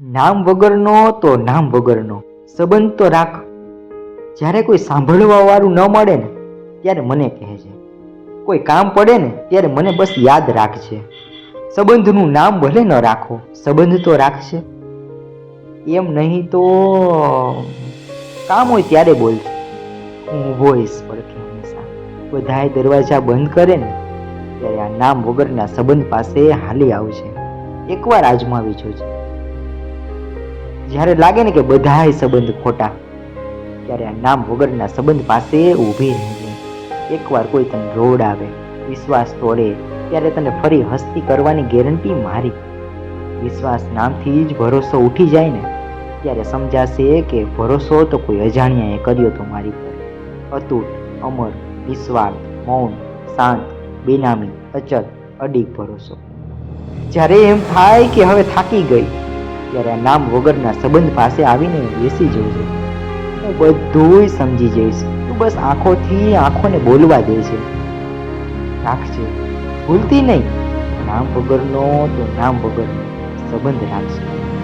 નામ વગરનો તો નામ વગરનો સંબંધ તો રાખ. જ્યારે કોઈ સાંભળવા વાળું ન મળે ને, ત્યારે મને કહે છે. કોઈ કામ પડે ને, ત્યારે મને બસ યાદ રાખજે. સંબંધનું નામ ભલે ન રાખો, સંબંધ તો રાખશે. એમ નહીં તો કામ હોય ત્યારે બોલજો હું હોઈશ પડખે હંમેશા. બધાએ દરવાજા બંધ કરે ને, ત્યારે આ નામ વગરના સંબંધ પાસે હાલી આવશે. એકવાર આજમાવી જોજે. જ્યારે લાગે ને કે બધાય સંબંધ ખોટા, ત્યારે આ નામ વગરના સંબંધ પાસે ઊભી રહેજે. એકવાર કોઈ તને રોડ આવે, વિશ્વાસ તોડે, ત્યારે તને ફરી હસ્તી કરવાની ગેરંટી મારી. વિશ્વાસ નામથી જ ભરોસો ઉઠી જાય ને, ત્યારે સમજાશે કે ભરોસો તો કોઈ અજાણ્યાએ કર્યો તો મારી પર. અતૂટ, અમર, નિસ્વાર્થ, મૌન, શાંત, બેનામી અચલ અડીક ભરોસો. જ્યારે એમ થાય કે હવે થાકી ગઈ ત્યારે આ નામ વગરના સંબંધ પાસે આવીને બેસી જવું હું બધુંય સમજી જઈશ. તું બસ આંખોથી આંખોને બોલવા દે છે. રાખજે ભૂલતી નહીં. નામ વગરનો તો નામ વગરનો સંબંધ રાખશે.